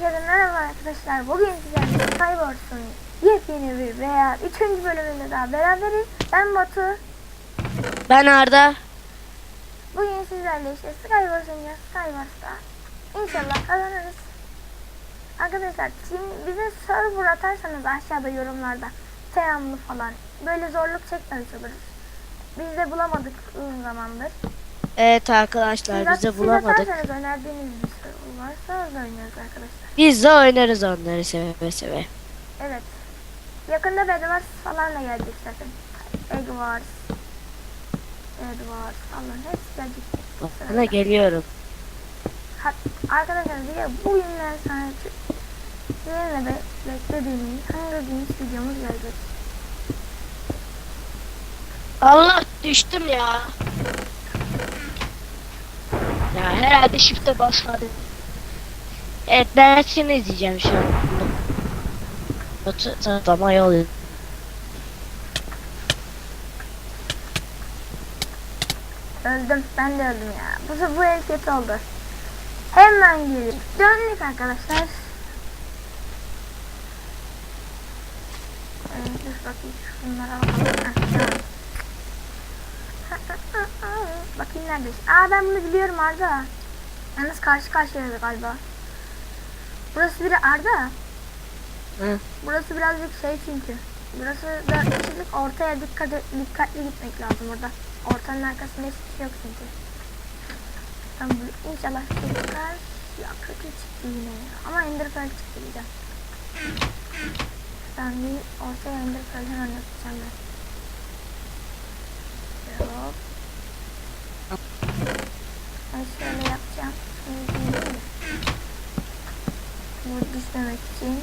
Herkese merhaba arkadaşlar. Bugün sizlerle Skywars'un yepyeni bir veya üçüncü bölümünde daha beraberiz. Ben Batu. Ben Arda. Bugün sizlerle işte Skywars oynayacağız. Skywars'ta. İnşallah kazanırız. Arkadaşlar şimdi bize server atarsanız aşağıda yorumlarda selamlı falan böyle zorluk çekmemiş oluruz. Biz de bulamadık uzun zamandır. Evet arkadaşlar Siz- biz de siz bulamadık. atarsanız önerdiğiniz bir varsa orada oynuyoruz arkadaşlar. Biz de oynarız onları seve seve. Evet. Yakında Bedwars falan da gelecek zaten. Egg Wars. Egg Wars falan hepsi gelecek. Bana geliyorum. Hat, arkadaşlar bir de bugünden sonra sizinle be, beklediğimiz Hunger Games videomuz gelecek. Allah düştüm ya. Ya herhalde shift'e basmadım. Evet ben seni izleyeceğim şu an. Batı tanıtlama yol. Öldüm. Ben de öldüm ya. Bu, bu el kötü oldu. Hemen geliyor. Döndük arkadaşlar. Ee, dur bakayım. Heh, tamam. bakayım neredesin? Aa ben bunu biliyorum Arda. Yalnız karşı karşıyaydı galiba. Burası biri Arda. Hı. Burası birazcık şey çünkü. Burası dört kişilik ortaya dikkat dikkatli gitmek lazım orada. Ortanın arkasında hiçbir şey yok çünkü. Tamam inşallah çıkar. Ya kötü çıktı yine ya. Ama Ender Pearl çıktı güzel. Ben bir ortaya Ender Pearl hemen yapacağım ben. Hop. Ben şöyle yapacağım. Şimdi değil mi? Bu düşmemek için.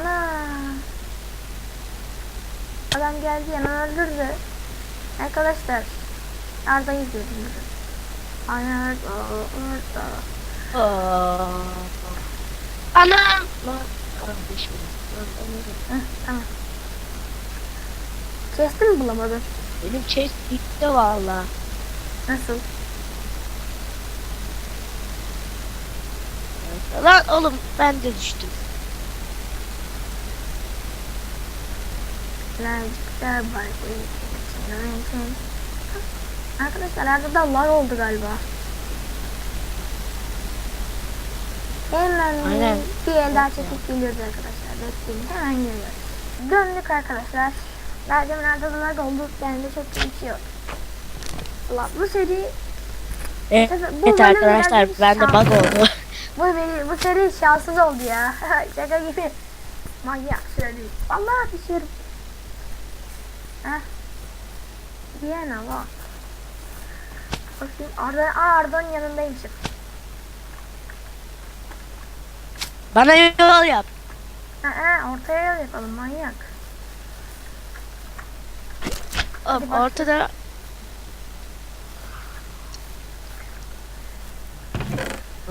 Ana. Adam geldi hemen öldürdü. Arkadaşlar. Arda'yı izliyordum burada. Arda, Arda. Anam. Lan kardeşim. Kestin mi bulamadın? Benim chest gitti valla. Nasıl? Lan oğlum ben de düştüm. Birazcık daha var. Arkadaşlar Arda'da lag oldu galiba. Hemen Aynen. bir el daha çekip geliyoruz arkadaşlar. Bekleyin hemen geliyoruz. Döndük arkadaşlar. Daha demin Arda'da lag oldu. Yani de çok bir şey. Allah bu seri Evet, Bu evet arkadaşlar birazcık bende bug oldu. bu, beni, bu seri şanssız oldu ya. Şaka gibi. Manyak şöyle. Vallahi düşüyorum. Heh. Viyana bak. Bakayım Arda, aa Arda'nın yanındaymışım. Bana yol yap. Ha, ha, ortaya yol yapalım manyak. Bak. ortada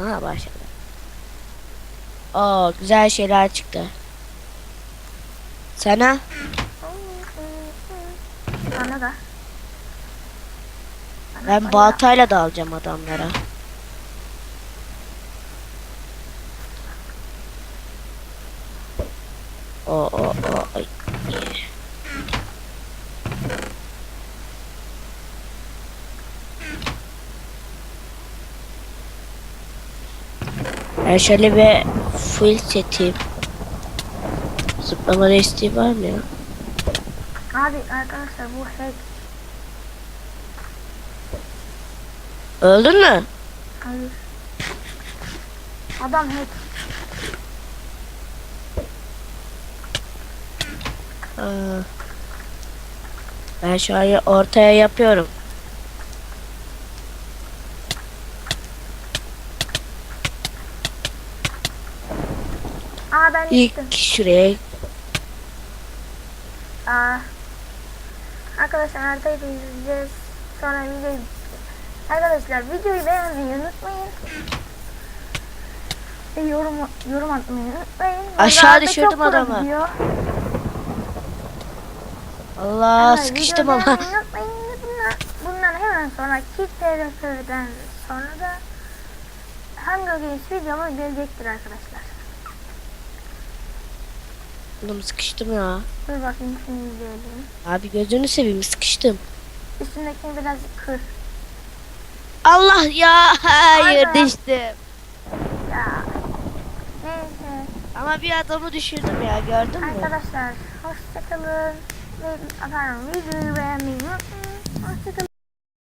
Aha başladı. Oo güzel şeyler çıktı. Sana Bana da. Bana ben bayağı- baltayla da alacağım adamlara. Ben şöyle bir full seteyim. Zıplama desteği var mı ya? Abi arkadaşlar bu hack. Öldün mü? Hayır. Adam hack. Aa. Ben şu an ortaya yapıyorum. Aa ben düştüm. İlk şuraya Aa. Arkadaşlar haritayı da izleyeceğiz. Sonra videoyu Arkadaşlar videoyu beğenmeyi unutmayın. Ve yorum, yorum atmayı unutmayın. Aşağı düşürdüm adamı. gidiyor. Allah Evet, sıkıştım ama. unutmayın. Bundan, bundan hemen sonra TRF'den sonra da Hunger Games videomuz gelecektir arkadaşlar. Oğlum sıkıştım ya. Dur bakayım şunu izleyelim. Abi gözünü seveyim sıkıştım. Üstündekini biraz kır. Allah ya hayır Aynen. düştüm. Ya. Neyse. Ama bir adamı düşürdüm ya gördün mü? Arkadaşlar hoşçakalın. Ve efendim videoyu beğenmeyi unutmayın. Hoşçakalın.